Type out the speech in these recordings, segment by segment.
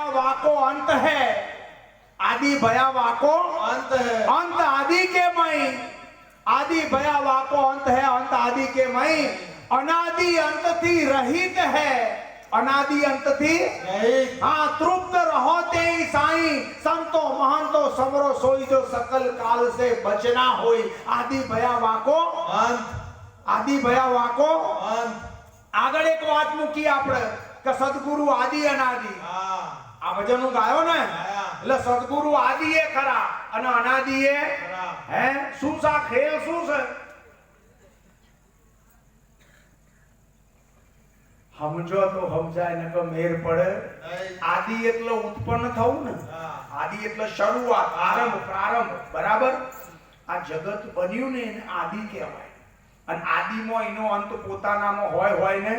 ભયા વાકો અંત હે આદિ ભયા વાકો अंत है અંત આદि के मई आदि भया वाको अंत है अंत आदि के मई अनादि अंत થી રહિત है અનાદि અંત થી नहीं હા તૃપ્ત રહો તે સાઈ સંતો મહંતો સમરો સોઈ જો સકલ કાલ સે બચના હોય આદિ ભયા વાકો अंत આદિ ભયા વાકો अंत આગળ એક વાત મૂકી આપણે કે સદગુરુ આદિ અનાદિ हाँ આ ભજન હું ગાયો ને? એટલે સદગુરુ આદિ એ ખરા અને અનાદિ એ હે? શું સા ખેલ શું છે? સમજો તો સમજાય ને કે મેર પડે. આદિ એટલે ઉત્પન્ન થવું ને. આદિ એટલે શરૂઆત આરંભ પ્રારંભ. બરાબર? આ જગત બન્યું ને એને આદિ કહેવાય. અને આદિમાં એનો અંત પોતાનામાં હોય હોય ને?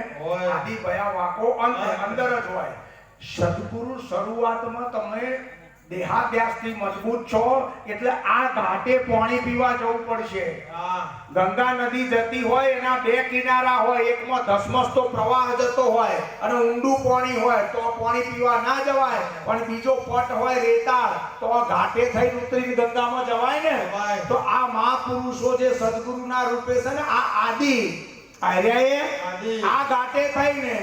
આદિ ભયા વાકો અંત અંદર જ હોય. સદગુરુ શરૂઆતમાં તમે દેહાભ્યાસથી મજબૂત છો એટલે આ ઘાટે પાણી પીવા જવું પડશે. ગંગા નદી જતી હોય એના બે કિનારા હોય એકમાં ધસમસતો પ્રવાહ જતો હોય અને ઊંડું પાણી હોય તો પાણી પીવા ના જવાય. પણ બીજો પટ હોય રેતાળ તો આ ઘાટે થઈને ઉતરીને ગંગામાં જવાય ને. તો આ મહાપુરુષો જે સદગુરુના રૂપે છે ને આ આદિ. આદિ. આ ઘાટે થઈને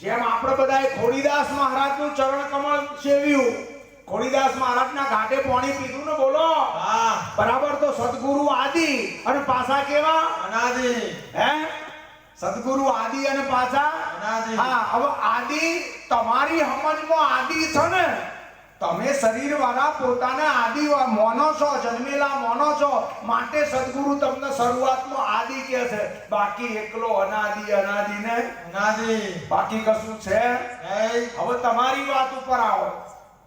જેમ આપણે બધાએ ખોડીદાસ મહારાજનું ચરણ કમળ સેવ્યું ખોડીદાસ મહારાજના ઘાટે પાણી પીધું ને બોલો? હા. બરાબર તો સદગુરુ આદિ અને પાછા કેવા? અનાદિ. હે? સદગુરુ આદિ અને પાછા? અનાદિ. હા હવે આદિ તમારી હમજમાં આદિ છે ને? તમે શરીર વાળા પોતાના આદિ મોનો છો જન્મેલા મોનો છો માટે સદગુરુ તમને શરૂઆતમાં આદિ કે છે. બાકી એકલો અનાદિ અનાદિ ને અનાદિ. બાકી કશું છે? હવે તમારી વાત ઉપર આવો.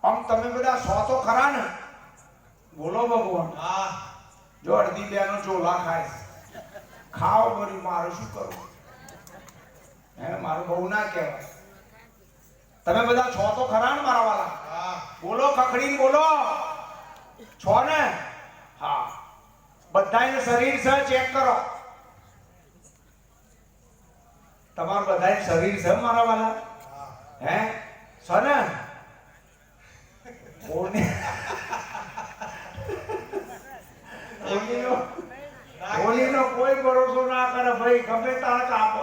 આમ તમે બધા સો તો ખરા ને? બોલો ભગવાન. હા. જો અડધી બેનો ચોલા ખાય. ખાવ ભરી મારે શું કરું હે મારું બહુ ના કહેવાય. તમે બધા છો તો ખરા ને મારા વાળા બોલો ખખડીને બોલો. છો ને? હા. બધાને શરીર છે, ચેક કરો. તમારું બધાય શરીર છે મારા વાલા? હે? છે ને? કોનીનો હોલીનો કોઈ ભરોસો ના કરે, ભાઈ, ગમે તાણ કાપ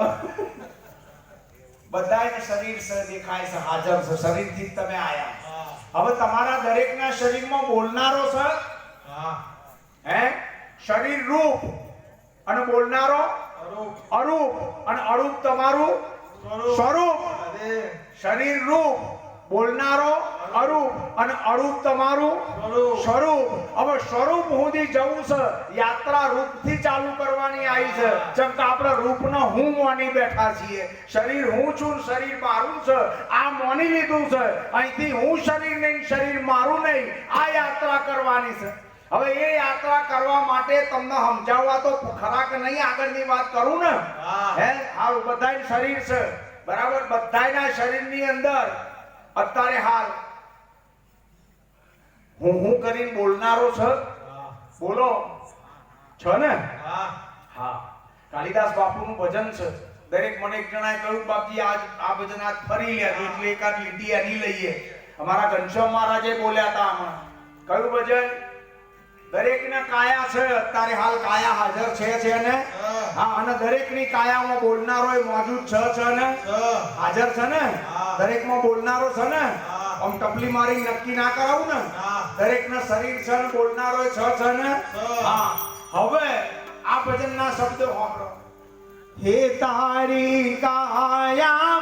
બધાયને શરીર સ દેખાય છે, હાજર છે. શરીરથી થી તમે આયા. હવે તમારા દરેકના શરીરમાં બોલનારો છે? હે. શરીર રૂપ અને બોલનારો? અરૂપ. અને અરૂપ તમારું? સ્વરૂપ. શરીર રૂપ. બોલનારો? અરૂપ અને અરૂપ તમારું સ્વરૂપ. હવે સ્વરૂપ સુધી જવું છે. યાત્રા રૂપથી ચાલુ કરવાની આવી છે. જેમ કે આપણે રૂપનો હું મોની બેઠા છીએ. શરીર હું છું શરીર મારું છે. આ મોની લીધું છે. અહીંથી હું શરીર નહીં શરીર મારું નહીં. આ યાત્રા કરવાની છે. હવે એ યાત્રા કરવા માટે તમને સમજાવવા તો ખરાક નહીં આગળની વાત કરું ને? હે. હા? બધાય શરીર છે. બરાબર? બધાયના શરીરની અંદર અત્યારે હાલ હું હું કરીને બોલનારો છે? બોલો. છો ને? હા. હા કાલિદાસ બાપુનું ભજન છે. દરેક મને એક જણાએ કહ્યું બાપજી આજ આ ભજન આજ ફરી લેજો એટલે એકાદ લીટી એની લઈએ. અમારા ઘનશ્યામ મહારાજે બોલ્યા હતા આમાં. કયું ભજન? દરેકને કાયા છે અત્યારે હાલ કાયા હાજર છે છે ને? હા અને દરેકની કાયામાં બોલનારો એ મોજૂદ છ છે ને? હાજર છે ને? દરેકમાં બોલનારો છે ને? આમ ટપલી મારી નક્કી ના કરાવું ને હા. દરેકના શરીર છે ને બોલનારો છ છે ને હા. હવે આ ભજનના શબ્દો વાપરો હે તારી કાયા